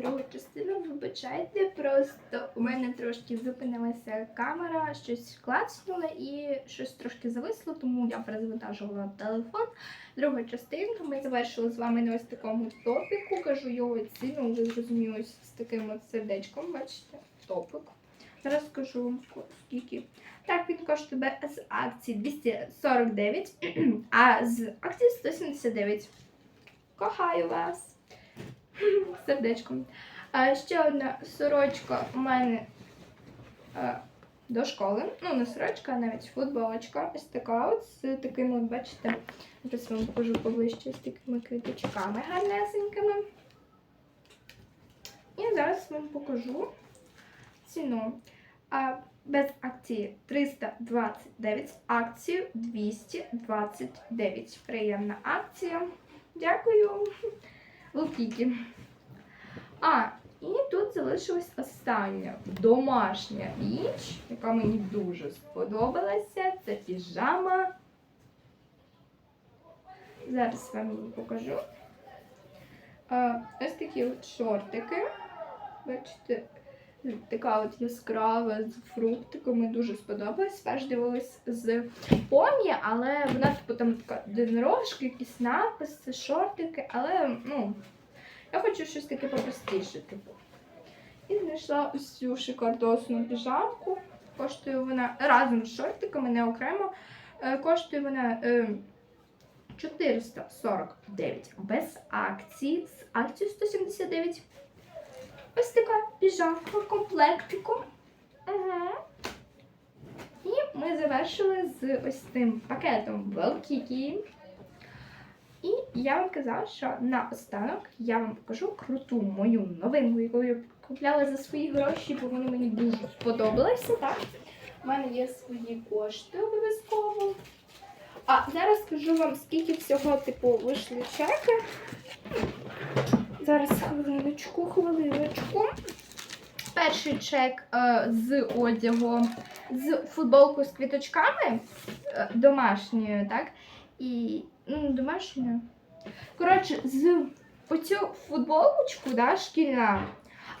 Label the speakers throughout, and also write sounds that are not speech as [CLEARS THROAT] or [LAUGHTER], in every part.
Speaker 1: другу частину. Вибачайте, просто у мене трошки зупинилася камера, щось клацнуло і щось трошки зависло, тому я перезавантажувала телефон. Друга частинка. Ми завершили з вами на ось такому топіку. Кажу його ціну, ви зрозуміли з таким от сердечком, бачите, топик. Зараз скажу вам скільки. Так, він коштує з акції 249, [CLEARS THROAT] а з акції 179. Кохаю вас. Сердечком. А ще одна сорочка у мене е, до школи. Ну, не сорочка, а навіть футболочка. Ось така от з такими, бачите, зараз вам покажу поближче з такими квіточками гарнесенькими. І зараз вам покажу ціну. А без акції 329, акцію 229. Приємна акція. Дякую. Лукіки. А, і тут залишилась остання домашня річ, яка мені дуже сподобалася. Це піжама. Зараз вам її покажу. Ось такі от шортики. Бачите, така от яскрава з фруктиками дуже сподобалась. Перш дивилась з поні, але вона типу там така динорожки, якісь написи, шортики, але ну, я хочу щось таке попростіше, типу. І знайшла ось цю шикардосну піжамку. Коштує вона разом з шортиками, не окремо. Е, Коштує вона е, 449 без акції. З акцією 179. Ось така піжамка комплектику. Ага. І ми завершили з ось цим пакетом Велкікі. І я вам казала, що на останок я вам покажу круту мою новинку, яку я купляла за свої гроші, бо вони мені дуже сподобалися. У мене є свої кошти обов'язково. А зараз скажу вам, скільки всього типу вийшли чеки. Зараз хвилиночку, хвилиночку. Перший чек е, з одягом, з футболкою з квіточками е, домашньою, так? І ну, домашньою. Коротше, з оцю футболочку, да, шкільна,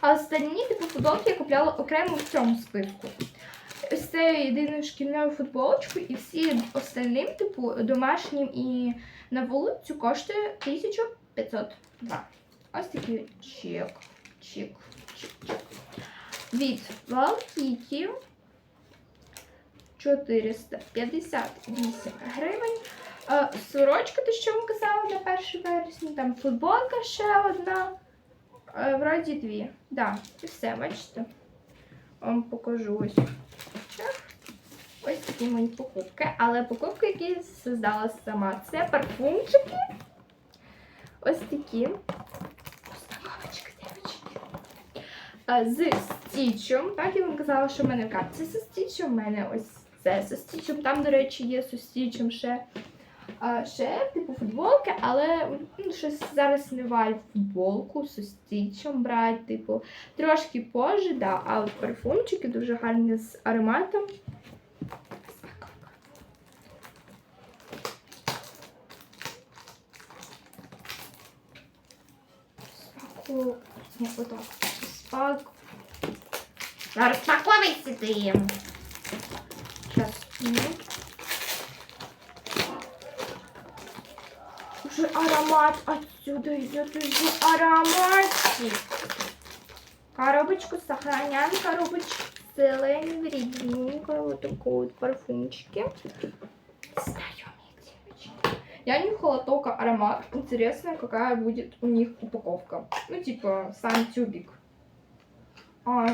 Speaker 1: а останні типу футболки я купляла окремо в цьому списку. Ось це єдиною шкільною футболочкою, і всі остальним, типу, домашнім і на вулицю коштує 1502. Ось такий чек. Чек. Чек. Чек. Від Валкікі 458 гривень. Е, Сорочка, те, що вам казала на 1 вересня, там футболка ще одна. Е, Вроді дві. Да, і все, бачите. Вам покажу ось. Ось такі мої покупки. Але покупки, які создала сама. Це парфумчики. Ось такі. Упаковочка, дівчатки. А, З стічем. Так, я вам казала, що в мене капці зі стічем. У мене ось це зі стічем. Там, до речі, є зі стічем ще. Ще, типу, футболки, але ну, щось зараз не валь футболку з стічем брати, типу, трошки позже, да. А парфумчики дуже гарні з ароматом. Спаку... Отак. Спак... Розпаковуйся ти. Сейчас. Уже аромат отсюда идет уже ароматик. Коробочку сохраняем, коробочку целая, вредненькая, вот такой вот их, девочки. Я нюхала только аромат. Интересно, какая будет у них упаковка. Ну, типа, сам тюбик. А,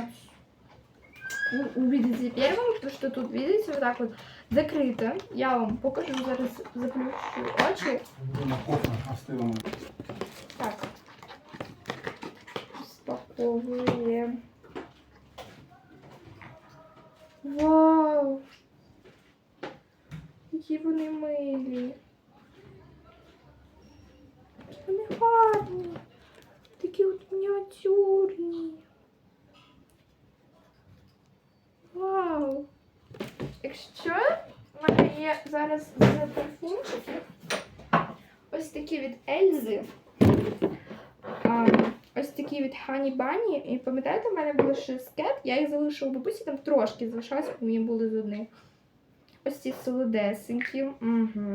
Speaker 1: вы увидите первым, то, что тут, видите, вот так вот закрыто. Я вам покажу, зараз заплющу очі.
Speaker 2: Морковка остыла.
Speaker 1: Так. Розпаковуємо. Вау! Які вони милі. Які вони гарні. Такі от мініатюрні. Якщо в мене є зараз з ось такі від Ельзи. А, ось такі від Honey Bunny. І пам'ятаєте, в мене були ще скет, я їх залишила у бабусі, там трошки залишалось, бо мені були з одних. Ось ці солодесенькі. Угу.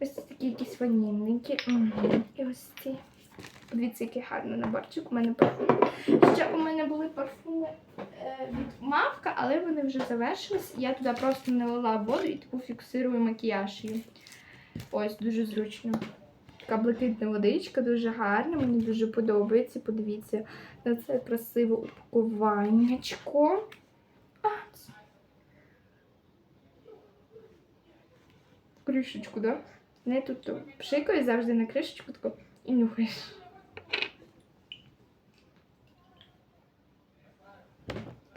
Speaker 1: Ось такі якісь ванільненькі. Угу. І ось ці. Подивіться, який гарний наборчик. У мене парфум. Ще у мене були парфуми е, від мавка, але вони вже завершились. Я туди просто налила воду і типу фіксирую макіяж. її. Ось дуже зручно. Така блакитна водичка, дуже гарна, мені дуже подобається. Подивіться на це красиве упакуваннячко. Кришечку, да? Не тут пшикаю завжди на кришечку таку і нюхаєш.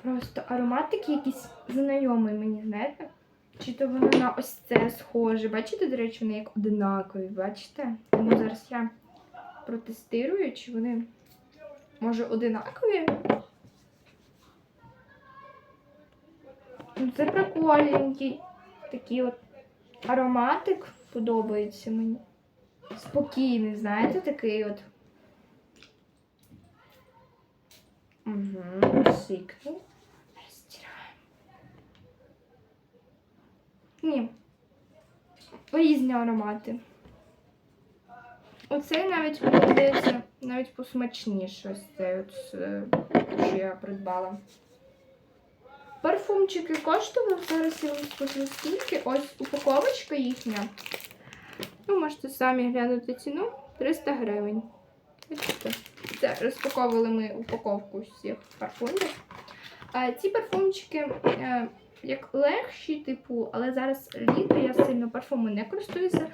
Speaker 1: Просто аромат такий якийсь знайомий мені, знаєте? Чи то воно на ось це схоже. Бачите, до речі, вони як одинакові, бачите? Тому зараз я протестирую, чи вони може одинакові. Ну, Це прикольненький такий от ароматик подобається мені. Спокійний, знаєте, такий от. Угу, сикнув. Ні. Різні аромати. Оцей навіть, мені здається, навіть посмачніше ось цей, от, е, що я придбала. Парфумчики коштували, зараз я вам скажу скільки. Ось упаковочка їхня. Ви можете самі глянути ціну 300 гривень. Це розпаковували ми упаковку всіх парфумів. Ці парфумчики е, як легші, типу, але зараз літо я сильно парфумом не користуюся.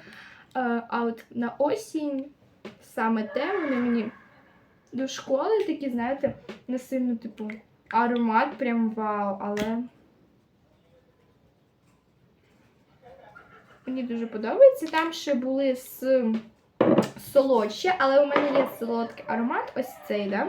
Speaker 1: Е, а от на осінь саме те, вони мені до школи такі, знаєте, не сильно, типу, аромат прям вау, але. Мені дуже подобається. Там ще були з солодші, але у мене є солодкий аромат, ось цей, да?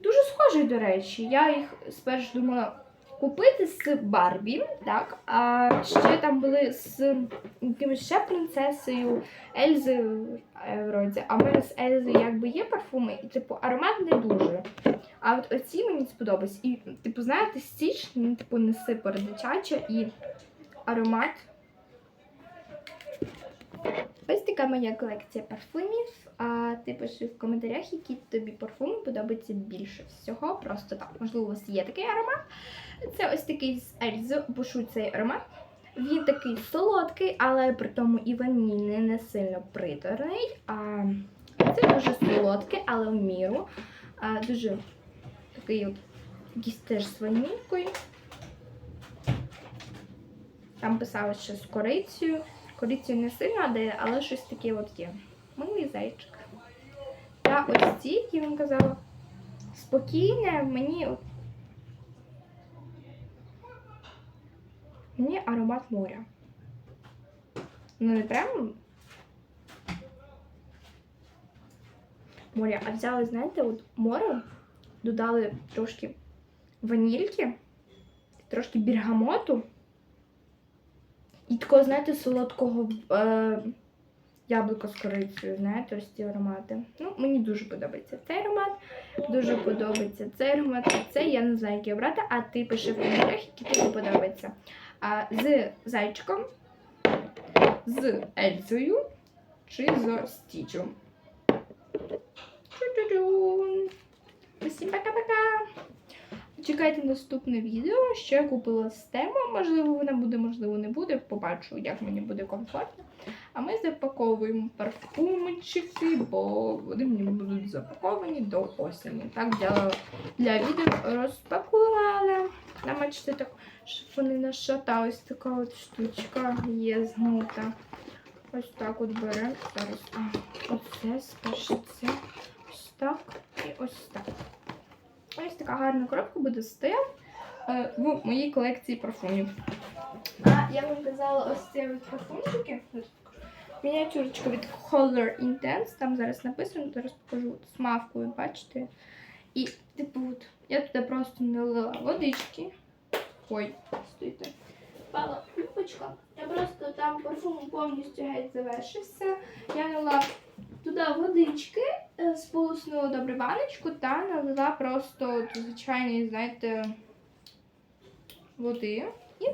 Speaker 1: Дуже схожий, до речі. Я їх спершу думала купити з Барбі, так? А ще там були з якимось ще принцесою Ельзи, е, вроді. А в мене з Ельзи якби є парфуми, і типу аромат не дуже. А от оці мені сподобались. І, типу, знаєте, стіч, ну, типу, не супер дитяча і аромат. Ось така моя колекція парфумів. А ти пиши в коментарях, які тобі парфуми подобаються більше всього. Просто так. Можливо, у вас є такий аромат. Це ось такий з Ельзо, пишу цей аромат. Він такий солодкий, але при тому і ванільний, не сильно приторний. А це дуже солодкий, але в міру. А, дуже такий от якийсь теж з ванількою. Там писали, що з корицею. Корицею не сильно дає, але щось таке от є. Милий зайчик. Та ось ці, які вам казала, спокійне, мені от Мені аромат моря. Ну не прямо моря, а взяли, знаєте, от море, додали трошки ванільки, трошки бергамоту і такого, знаєте, солодкого е, яблука з корицею, знаєте, ось ці аромати. Ну, мені дуже подобається цей аромат, дуже подобається цей аромат, а цей я не знаю, який обрати, а ти пиши в коментарях, який тобі подобається. А з зайчиком, з Ельзою чи з Стічем. Усім пока-пока. Чекайте наступне відео, що я купила з тему. Можливо, вона буде, можливо, не буде. Побачу, як мені буде комфортно. А ми запаковуємо парфумчики, бо вони мені будуть запаковані до осені. Так, для, для відео розпакувала. Там, так, щоб вони нашатались. Така от штучка є згнута. Ось так от беремо. Зараз. Оце це. Ось так і ось так. Ось така гарна коробка буде стояти е, в моїй колекції парфумів. А я вам казала ось ці парфумчики. Мініатюрочка від Color Intense. Там зараз написано, зараз покажу з мавкою, бачите. І типу, от, я туди просто налила водички. Ой, стойте. Пала любочка. Я просто там парфум повністю геть завершився. Я налила туди водички, е, сполоснула добре баночку та налила просто звичайної, знаєте, води. І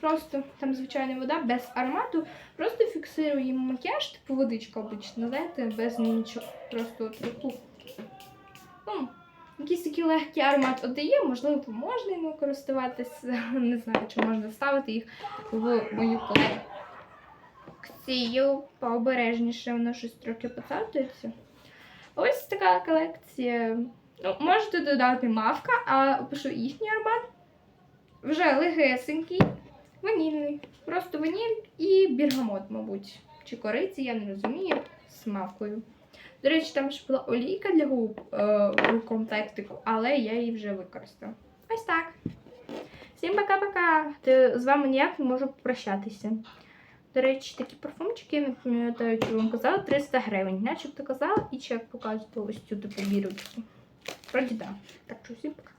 Speaker 1: просто там звичайна вода без аромату. Просто фіксуємо макіяж, типу водичка обична, знаєте, без нічого. Просто таку. Ну, якийсь такий легкий аромат отдає, можливо, можна йому користуватися. [LAUGHS] Не знаю, чи можна ставити їх в мою колекцію пообережніше, воно щось трохи поцартується. Ось така колекція. Ну, можете додати мавка, а пишу їхній аромат. Вже легесенький, ванільний. Просто ваніль і бергамот, мабуть. Чи кориці, я не розумію, з мавкою. До речі, там ж була олійка для губ е, в комплектику, але я її вже використала. Ось так. Всім пока-пока. З вами ніяк не можу попрощатися. До речі, такі парфумчики, я не пам'ятаю, чи вам казала, 300 гривень. Начебто казала, і чек показувала ось цю типу бірочку. Вроді так. Так що всім пока.